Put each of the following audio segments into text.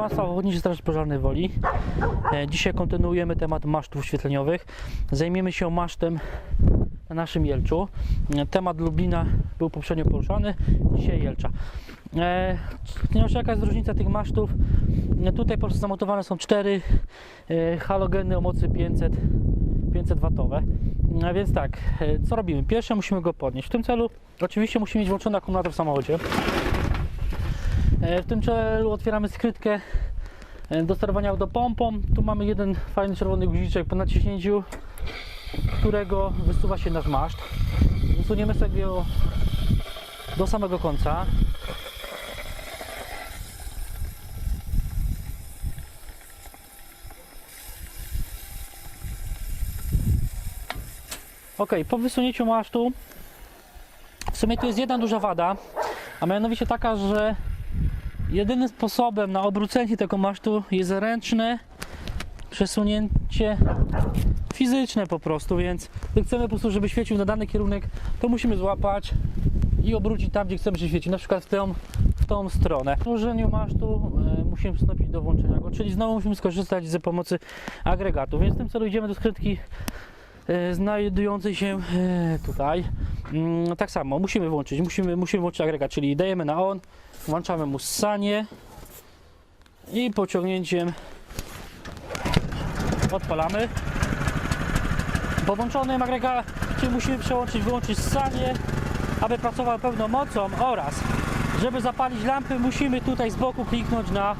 Państwa, Ochotniczy Straż Pożarnej Woli. E, Dzisiaj kontynuujemy temat masztów świetleniowych. Zajmiemy się masztem na naszym Jelczu. E, Temat Lublina był poprzednio poruszany, dzisiaj Jelcza. E, Ponieważ jaka jest różnica tych masztów? Tutaj po prostu zamontowane są cztery halogeny o mocy 500 500 watowe. A więc tak, co robimy? Pierwsze musimy go podnieść. W tym celu oczywiście musimy mieć włączony akumulator w samochodzie. E, W tym celu otwieramy skrytkę e, do sterowania autopompą. Tu mamy jeden fajny czerwony guziczek po naciśnięciu, którego wysuwa się nasz maszt. Wysuniemy sobie go do samego końca. Ok, po wysunięciu masztu w sumie tu jest jedna duża wada, a mianowicie taka, że jedynym sposobem na obrócenie tego masztu jest ręczne przesunięcie fizyczne po prostu, więc gdy chcemy po prostu, żeby świecił na dany kierunek, to musimy złapać i obrócić tam, gdzie chcemy, żeby świecił, na przykład w tą, w tą stronę. W ułożeniu masztu e, musimy przystąpić do włączenia go, czyli znowu musimy skorzystać z pomocy agregatu, więc w tym celu idziemy do skrytki e, znajdującej się e, tutaj. Mm, Tak samo musimy włączyć, musimy, musimy włączyć agregat, czyli dajemy na on, włączamy mu ssanie i pociągnięciem odpalamy. Po włączonym agregacie musimy przełączyć, wyłączyć ssanie, aby pracował pełną mocą oraz żeby zapalić lampy musimy tutaj z boku kliknąć na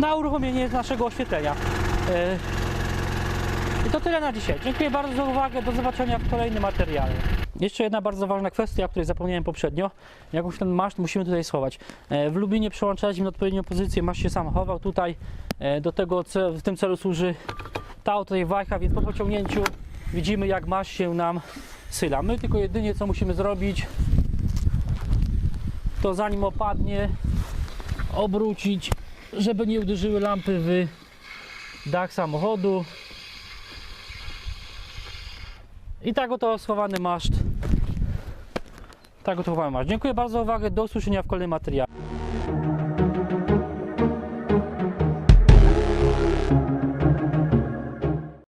na uruchomienie naszego oświetlenia. E, I to tyle na dzisiaj. Dziękuję bardzo za uwagę. Do zobaczenia w kolejnym materiale. Jeszcze jedna bardzo ważna kwestia, o której zapomniałem poprzednio. Jakąś ten maszt musimy tutaj schować. E, W Lubinie przełączaliśmy na odpowiednią pozycję. Maszt się sam chował tutaj. E, Do tego w tym celu służy ta oto tutaj wajcha, więc po pociągnięciu widzimy jak maszt się nam syla. My tylko jedynie co musimy zrobić to zanim opadnie obrócić, żeby nie uderzyły lampy w dach samochodu. I tak oto schowany maszt. Tak oto schowany maszt. Dziękuję bardzo za uwagę. Do usłyszenia w kolejnym materiale.